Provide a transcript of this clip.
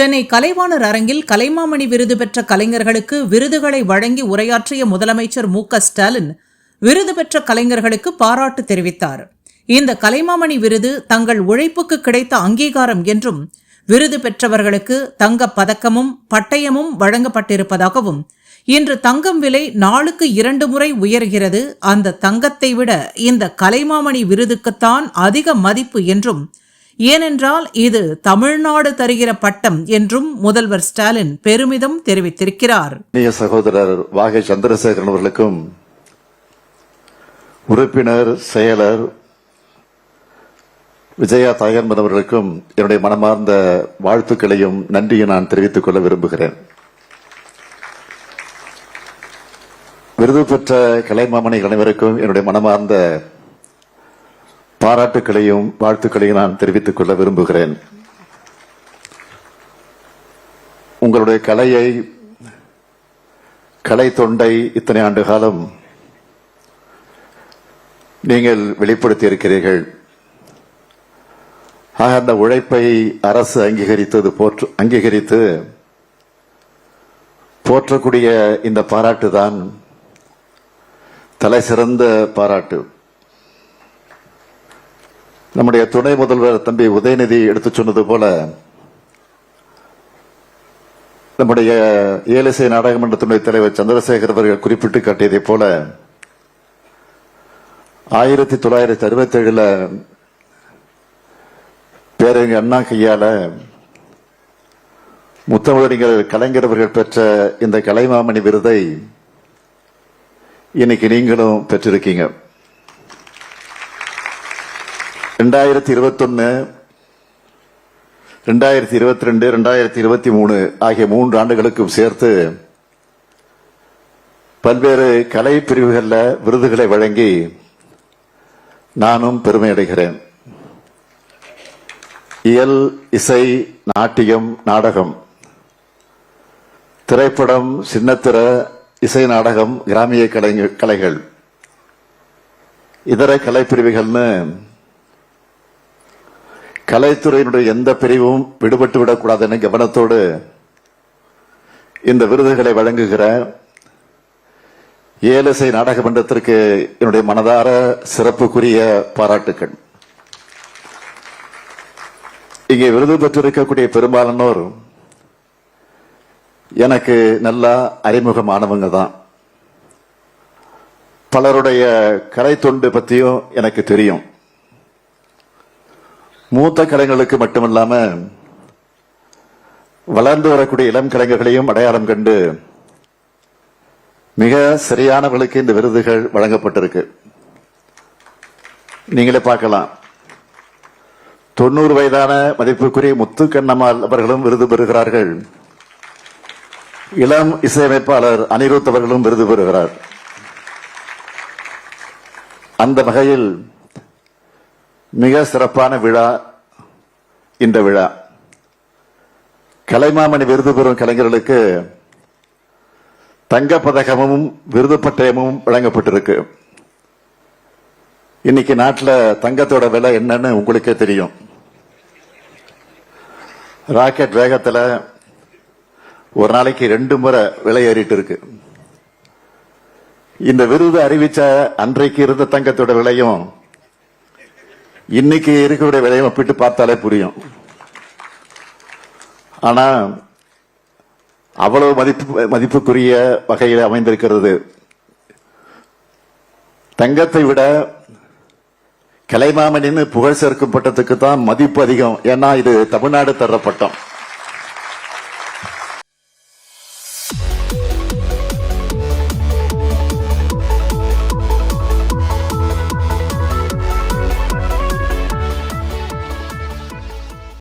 சென்னை கலைவாணர் அரங்கில் கலைமாமணி விருது பெற்ற கலைஞர்களுக்கு விருதுகளை வழங்கி உரையாற்றிய முதலமைச்சர் மு ஸ்டாலின் விருது பெற்ற கலைஞர்களுக்கு பாராட்டு தெரிவித்தார். இந்த கலைமாமணி விருது தங்கள் உழைப்புக்கு கிடைத்த அங்கீகாரம் என்றும் விருது பெற்றவர்களுக்கு தங்கப் பதக்கமும் பட்டயமும் வழங்கப்பட்டிருப்பதாகவும் இன்று தங்கம் விலை நாளுக்கு இரண்டு முறை உயர்கிறது. அந்த தங்கத்தை விட இந்த கலைமாமணி விருதுக்குத்தான் அதிக மதிப்பு என்றும் ஏனென்றால் இது தமிழ்நாடு தருகிற பட்டம் என்றும் முதல்வர் ஸ்டாலின் பெருமிதம் தெரிவித்திருக்கிறார். சகோதரர் வாகை சந்திரசேகரன் அவர்களுக்கும் உறுப்பினர் செயலர் விஜயா தாயன்பன் அவர்களுக்கும் என்னுடைய மனமார்ந்த வாழ்த்துக்களையும் நன்றியை நான் தெரிவித்துக் கொள்ள விரும்புகிறேன். விருது பெற்ற கலைமாமணிகள் அனைவருக்கும் என்னுடைய மனமார்ந்த பாராட்டுக்களையும் வாழ்த்துக்களையும் நான் தெரிவித்துக் கொள்ள விரும்புகிறேன். உங்களுடைய கலையை கலை தொண்டை இத்தனை ஆண்டு காலம் நீங்கள் வெளிப்படுத்தி இருக்கிறீர்கள். ஆக அந்த உழைப்பை அரசு அங்கீகரித்தது போற்று அங்கீகரித்து போற்றக்கூடிய இந்த பாராட்டு தான் தலை சிறந்த பாராட்டு. நம்முடைய துணை முதல்வர் தம்பி உதயநிதி எடுத்துச் சொன்னது போல நம்முடைய ஏலிசை நாடகமன்ற தலைவர் சந்திரசேகர் அவர்கள் குறிப்பிட்டு காட்டியதைப் போல ஆயிரத்தி தொள்ளாயிரத்தி அறுபத்தி ஏழுல பேரறிஞர் அண்ணா கையால முத்தமிழறிஞர் கலைஞர் அவர்கள் பெற்ற இந்த கலைமாமணி விருதை இன்னைக்கு நீங்களும் பெற்றிருக்கீங்க. ரெண்டாயிரத்தி இருபத்தொன்னு ரெண்டாயிரத்தி இருபத்தி ரெண்டு ரெண்டாயிரத்தி இருபத்தி மூணு ஆகிய மூன்று ஆண்டுகளுக்கும் சேர்த்து பல்வேறு கலை பிரிவுகளில் விருதுகளை வழங்கி நானும் பெருமை அடைகிறேன். இயல் இசை நாட்டியம் நாடகம். திரைப்படம் சின்னத்திர இசை நாடகம் கிராமிய கலைஞ- கலைகள். இதர கலைப்பிரிவுகள்னு கலைத்துறையினுடைய எந்த பிரிவும் விடுபட்டு விடக்கூடாது என கவனத்தோடு இந்த விருதுகளை வழங்குகிற ஏலசை நாடக மன்றத்திற்கு என்னுடைய மனதார சிறப்புக்குரிய பாராட்டுக்கள். இங்கே விருது பெற்றிருக்கக்கூடிய பெரும்பாலானோர் எனக்கு நல்லா அறிமுகமானவங்க தான். பலருடைய கலை தொண்டு பற்றியும் எனக்கு தெரியும். மூத்த கலைஞர்களுக்கு மட்டுமல்லாம வளர்ந்து வரக்கூடிய இளம் கலைஞர்களையும் அடையாளம் கண்டு மிக சரியானவர்களுக்கு இந்த விருதுகள் வழங்கப்பட்டிருக்கு. நீங்களே பார்க்கலாம். தொண்ணூறு வயதான மதிப்புக்குரிய முத்து கண்ணம்மாள் அவர்களும் விருது பெறுகிறார்கள். இளம் இசையமைப்பாளர் அனிருத் அவர்களும் விருது பெறுகிறார். அந்த வகையில் மிக சிறப்பான விழா இந்த விழா. கலைமாமணி விருது பெறும் கலைஞர்களுக்கு தங்கப் பதக்கமும் விருது பட்டயமும் வழங்கப்பட்டிருக்கு. இன்னைக்கு நாட்டில் தங்கத்தோட விலை என்னன்னு உங்களுக்கே தெரியும். ராக்கெட் வேகத்தில் ஒரு நாளைக்கு ரெண்டு முறை விலை ஏறிட்டு இருக்கு. இந்த விருது அறிவிச்ச அன்றைக்கு இருந்த தங்கத்தோட விலையும் இன்னைக்கு இருக்கக்கூடிய விலையை ஒப்பிட்டு பார்த்தாலே புரியும். ஆனா அவ்வளவு மதிப்பு மதிப்புக்குரிய வகையில் அமைந்திருக்கிறது. தங்கத்தை விட கலைமாமணின்னு புகழ் சேர்க்கும் பட்டத்துக்கு தான் மதிப்பு அதிகம். ஏன்னா இது தமிழ்நாடு தர்ற பட்டம்.